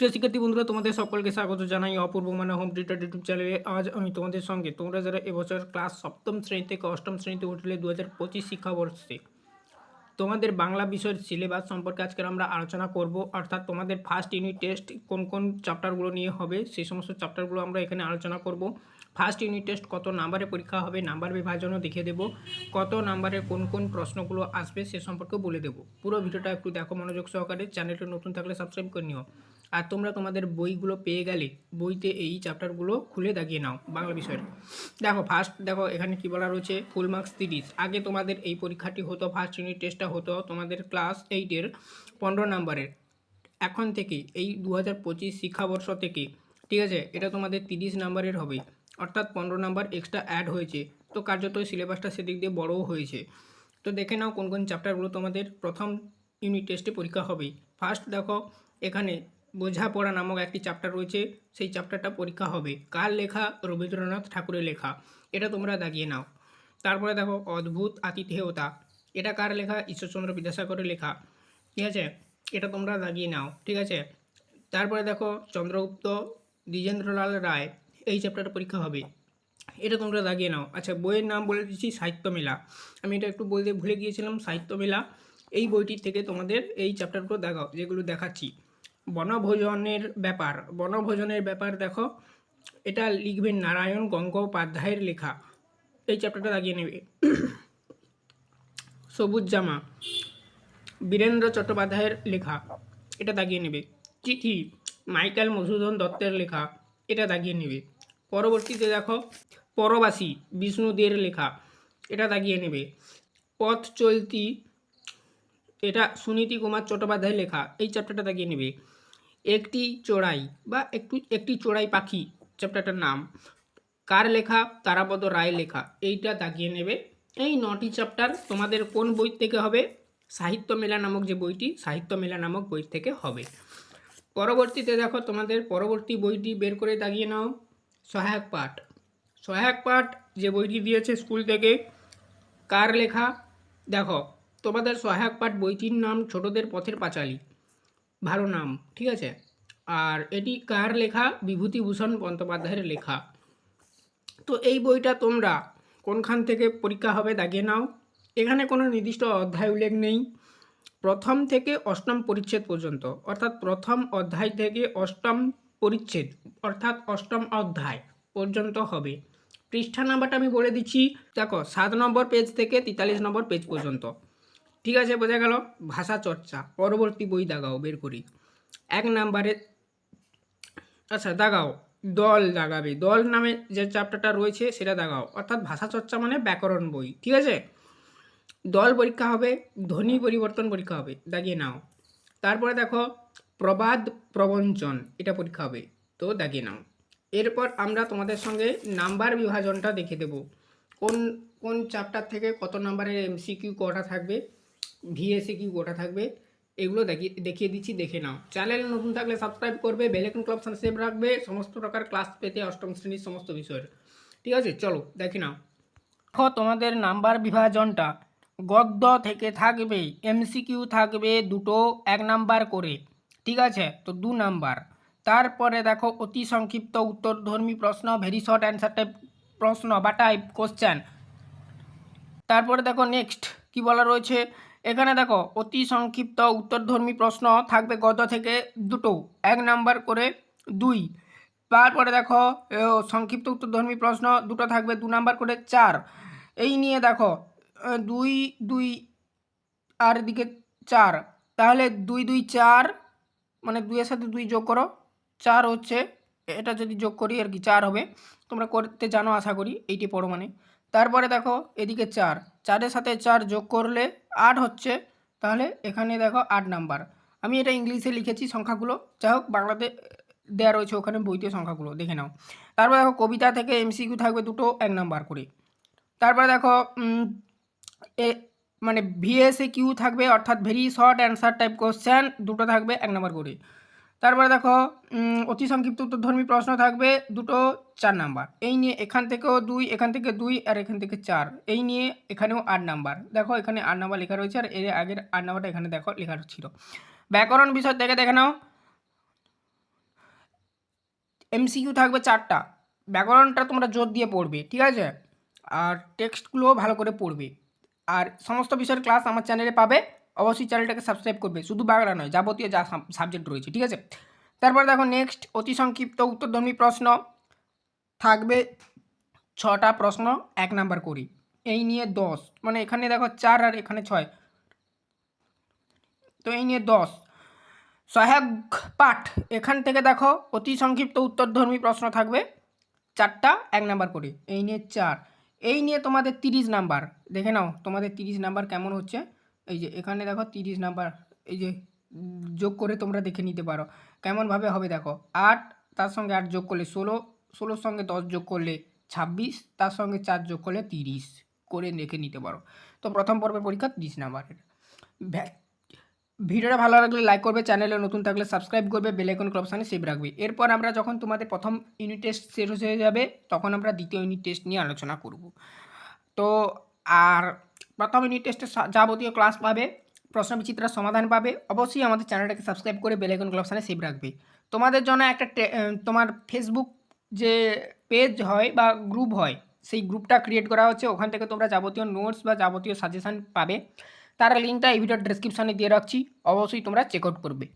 প্রিয় শিক্ষার্থী বন্ধুরা, তোমাদের সকলকে স্বাগত জানাই অপূর্ব মানে হোম টিউটার ইউটিউব চ্যানেলে। আজ আমি তোমাদের সঙ্গে, তোমরা যারা এবছর ক্লাস সপ্তম শ্রেণি থেকে অষ্টম শ্রেণীতে উঠলে দু হাজার পঁচিশ শিক্ষাবর্ষে, তোমাদের বাংলা বিষয়ের সিলেবাস সম্পর্কে আজকে আমরা আলোচনা করব। অর্থাৎ তোমাদের ফার্স্ট ইউনিট টেস্ট কোন কোন চ্যাপ্টারগুলো নিয়ে হবে, সেই সমস্ত চ্যাপ্টারগুলো আমরা এখানে আলোচনা করব। ফার্স্ট ইউনিট টেস্ট কত নাম্বারে পরীক্ষা হবে নাম্বার বিভাজনও দেখিয়ে দেবো। কত নাম্বারে কোন কোন প্রশ্নগুলো আসবে, সে সম্পর্কে বলে দেবো। পুরো ভিডিওটা একটু দেখো মনোযোগ সহকারে, চ্যানেলটা নতুন থাকলে সাবস্ক্রাইব করে নিও। আর তোমরা তোমাদের বইগুলো পেয়ে গেলে বইতে এই চ্যাপ্টারগুলো খুলে দাগিয়ে নাও বাংলা বিষয়ের। দেখো ফার্স্ট দেখো এখানে কি বলা রয়েছে? ফুল মার্কস তিরিশ। আগে তোমাদের এই পরীক্ষাটি হতো ফার্স্ট ইউনিট টেস্টটা হতো তোমাদের ক্লাস এইটের পনেরো নাম্বারের। এখন থেকে এই দু হাজার পঁচিশ শিক্ষাবর্ষ থেকে, ঠিক আছে? এটা তোমাদের তিরিশ নাম্বারের হবে। অর্থাৎ পনেরো নাম্বার এক্সট্রা অ্যাড হয়েছে। তো কার্যত সিলেবাসটা সেদিক দিয়ে বড়ও হয়েছে। তো দেখে নাও কোন কোন চ্যাপ্টারগুলো তোমাদের প্রথম ইউনিট টেস্টে পরীক্ষা হবে। ফার্স্ট দেখো এখানে বোঝাপড়া নামক একটি চ্যাপ্টার রয়েছে, সেই চ্যাপ্টারটা পরীক্ষা হবে। কার লেখা? রবীন্দ্রনাথ ঠাকুরের লেখা। এটা তোমরা দাগিয়ে নাও। তারপরে দেখো, অদ্ভুত আতিথেয়তা। এটা কার লেখা? ঈশ্বরচন্দ্র বিদ্যাসাগরের লেখা। ঠিক আছে? এটা তোমরা দাগিয়ে নাও। ঠিক আছে? তারপরে দেখো, চন্দ্রগুপ্ত, দ্বিজেন্দ্রলাল রায়, এই চ্যাপ্টারটা পরীক্ষা হবে। এটা তোমরা দাগিয়ে নাও। আচ্ছা বইয়ের নাম বলে দিচ্ছি সাহিত্য মেলা আমি এটা একটু বলতে ভুলে গিয়েছিলাম সাহিত্য মেলা এই বইটির থেকে তোমাদের এই চ্যাপ্টারগুলো দেখাও যেগুলো দেখাচ্ছি। বনভোজনের ব্যাপার। বনভোজনের ব্যাপার দেখো, এটা লিখবেন নারায়ণ গঙ্গোপাধ্যায়ের লেখা। এই চ্যাপ্টারটা দাগিয়ে নেবে। সবুজ জামা, বীরেন্দ্র চট্টোপাধ্যায়ের লেখা, এটা দাগিয়ে নেবে। চিঠি, মাইকেল মধুসূদন দত্তের লেখা, এটা দাগিয়ে নেবে। পরবর্তীতে দেখো, পরবাসী, বিষ্ণুদের লেখা, এটা দাগিয়ে নেবে। পথ চলতি, এটা সুনীতি কুমার চট্টোপাধ্যায়ের লেখা, এই চ্যাপ্টারটা দাগিয়ে নেবে। একটি চড়াই বা একটু, একটি চড়াই পাখি চ্যাপ্টারটার নাম। কার লেখা? তারাপদ রায় লেখা। এইটা দাগিয়ে নেবে। এই নটি চ্যাপ্টার তোমাদের কোন বই থেকে হবে? সাহিত্য মেলা নামক যে বইটি, সাহিত্য মেলা নামক বই থেকে হবে। পরবর্তীতে দেখো তোমাদের পরবর্তী বইটি বের করে দাগিয়ে নাও। সহায়ক পাঠ। সহায়ক পাঠ যে বইটি দিয়েছে স্কুল থেকে, কার লেখা? দেখো, তোমাদের সহায়ক পাঠ বইটির নাম ছোটদের পথের পাঁচালী। ভালো নাম, ঠিক আছে? আর এটি কার লেখা? বিভূতিভূষণ বন্দ্যোপাধ্যায়ের লেখা। তো এই বইটা তোমরা কোনখান থেকে পরীক্ষা হবে দাগিয়ে নাও। এখানে কোনো নির্দিষ্ট অধ্যায় উল্লেখ নেই। প্রথম থেকে অষ্টম পরিচ্ছেদ পর্যন্ত, অর্থাৎ প্রথম অধ্যায় থেকে অষ্টম পরিচ্ছেদ, অর্থাৎ অষ্টম অধ্যায় পর্যন্ত হবে। পৃষ্ঠা নাম্বারটা আমি বলে দিচ্ছি। দেখো, সাত নম্বর পেজ থেকে তেতাল্লিশ নম্বর পেজ পর্যন্ত। ঠিক আছে, বোঝা গেল? ভাষা চর্চা, পরবর্তী বই দাগাও, বের করি। এক নাম্বারে আচ্ছা দাগাও, দল দাগাবে। দল নামে যে চ্যাপ্টারটা রয়েছে, সেটা দাগাও। অর্থাৎ ভাষা চর্চা মানে ব্যাকরণ বই, ঠিক আছে? দল পরীক্ষা হবে, ধ্বনি পরিবর্তন পরীক্ষা হবে, দাগিয়ে নাও। তারপরে দেখো, প্রবাদ প্রবঞ্চন, এটা পরীক্ষা হবে, তো দাগিয়ে নাও। এরপর আমরা তোমাদের সঙ্গে নাম্বার বিভাজনটা দেখে দেব। কোন কোন চ্যাপ্টার থেকে কত নাম্বারের এমসিকিউ কটা থাকবে ভিএসি কিউ গোটা থাকবে? এগুলো দেখিয়ে দেখিয়ে দিচ্ছি, দেখে নাও। চ্যানেল নতুন থাকলে সাবস্ক্রাইব করবে বেলেকন ক্লাব সেভ রাখবে, সমস্ত প্রকার ক্লাস পেতে অষ্টম শ্রেণির সমস্ত বিষয়ের। ঠিক আছে? চলো, দেখে নাও। দেখো, তোমাদের নাম্বার বিভাজনটা। গদ্য থেকে থাকবে এমসিকিউ থাকবে দুটো, এক নাম্বার করে। ঠিক আছে? তো দু নাম্বার। তারপরে দেখো, অতি সংক্ষিপ্ত উত্তরধর্মী প্রশ্ন ভেরি শর্ট অ্যান্সার টাইপ প্রশ্ন বা টাইপ কোশ্চেন তারপরে দেখো নেক্সট কি বলা রয়েছে? এখানে দেখো, অতি সংক্ষিপ্ত উত্তরধর্মী প্রশ্ন থাকবে গদ্য থেকে দুটো। এক নাম্বার করে দুই। তারপরে দেখো সংক্ষিপ্ত উত্তরধর্মী প্রশ্ন দুটো থাকবে দু নাম্বার করে চার। এই নিয়ে দেখো দুই দুই আর এদিকে চার। তাহলে দুই দুই, চার মানে দুইয়ের সাথে দুই যোগ করো। চার হচ্ছে, এটা যদি যোগ করি আর কি, চার হবে। তোমরা করতে জানো, আশা করি, এইটি পড়ো মানে। তারপরে দেখো এদিকে চার। চারের সাথে চার যোগ করলে আট হচ্ছে। তাহলে এখানে দেখো আট নাম্বার। আমি এটা ইংলিশে লিখেছি সংখ্যাগুলো। যাই হোক, বাংলাতে দেওয়া রয়েছে ওখানে বইতে সংখ্যাগুলো, দেখে নাও। তারপরে দেখো কবিতা থেকে এমসিকিউ থাকবে দুটো, এক নাম্বার করে। তারপরে দেখো এ মানে ভিএসএ কিউ থাকবে, অর্থাৎ very short answer type question দুটো থাকবে, এক নাম্বার করে। তারপরে দেখো অতি সংক্ষিপ্ত উত্তরধর্মী প্রশ্ন থাকবে, দুটো চার নাম্বার। এই নিয়ে এখান থেকেও দুই, এখান থেকে দুই, আর এখান থেকে চার। এই নিয়ে এখানেও আট নাম্বার। দেখো, এখানে আট নাম্বার লেখা রয়েছে, আর এর আগের আট নাম্বারটা এখানে দেখো, লেখা ছিল। ব্যাকরণ বিষয় থেকে দেখে নাও। এমসিকিউ থাকবে চারটা। ব্যাকরণটা তোমরা জোর দিয়ে পড়বে, ঠিক আছে? আর টেক্সটগুলোও ভালো করে পড়বে। আর সমস্ত বিষয়ের ক্লাস আমার চ্যানেলে পাবে। অবশ্যই চ্যানেলটাকে সাবস্ক্রাইব করবে। শুধু বাংলা নয়, যাবতীয় যা সাবজেক্ট রয়েছে, ঠিক আছে? তারপর দেখো নেক্সট অতি সংক্ষিপ্ত উত্তরধর্মী প্রশ্ন। থাকবে ছটা প্রশ্ন, এক নাম্বার করি। এই নিয়ে দশ মানে এখানে দেখো চার আর এখানে ছয়। তো এই নিয়ে দশ। সহায়ক পাঠ, এখান থেকে দেখো অতি সংক্ষিপ্ত উত্তরধর্মী প্রশ্ন থাকবে। চারটা, এক নাম্বার করে। এই নিয়ে চার। এই নিয়ে তোমাদের তিরিশ নাম্বার। দেখে নাও তোমাদের তিরিশ নাম্বার কেমন হচ্ছে। এই যে এখানে দেখো তিরিশ নাম্বার, এই যে যোগ করে তোমরা দেখে নিতে পারো। কেমনভাবে হবে দেখো, আট, তার সঙ্গে আট যোগ করলে ষোলো, ষোলোর সঙ্গে দশ যোগ করলে ছাব্বিশ, তার সঙ্গে চার যোগ করলে তিরিশ করে দেখে নিতে পারো। তো প্রথম পর্বের পরীক্ষা তিরিশ নাম্বারের। ভিডিওটা ভালো লাগলে লাইক করবে, চ্যানেলে নতুন থাকলে সাবস্ক্রাইব করবে বেলাইকন অপশানে সেভ রাখবে। এরপর আমরা যখন তোমাদের প্রথম ইউনিট টেস্ট শেষ হয়ে যাবে, তখন আমরা দ্বিতীয় ইউনিট টেস্ট নিয়ে আলোচনা করব। তো আর প্রথম ইউনিট টেস্টের যাবতীয় ক্লাস পাবে, প্রশ্ন বিচিত্রার সমাধান পাবে। অবশ্যই আমাদের চ্যানেলটাকে সাবস্ক্রাইব করে বেলাইকন অপশানে সেভ রাখবে। তোমাদের জন্য একটা তোমার ফেসবুক যে পেজ হয় বা গ্রুপ হয়, সেই গ্রুপটা ক্রিয়েট করা হচ্ছে। ওখান থেকে তোমরা যাবতীয় নোটস বা যাবতীয় সাজেশান পাবে। তার লিঙ্কটা এই ভিডিওর ডেসক্রিপশানে দিয়ে রাখছি। অবশ্যই তোমরা চেক আউট করবে।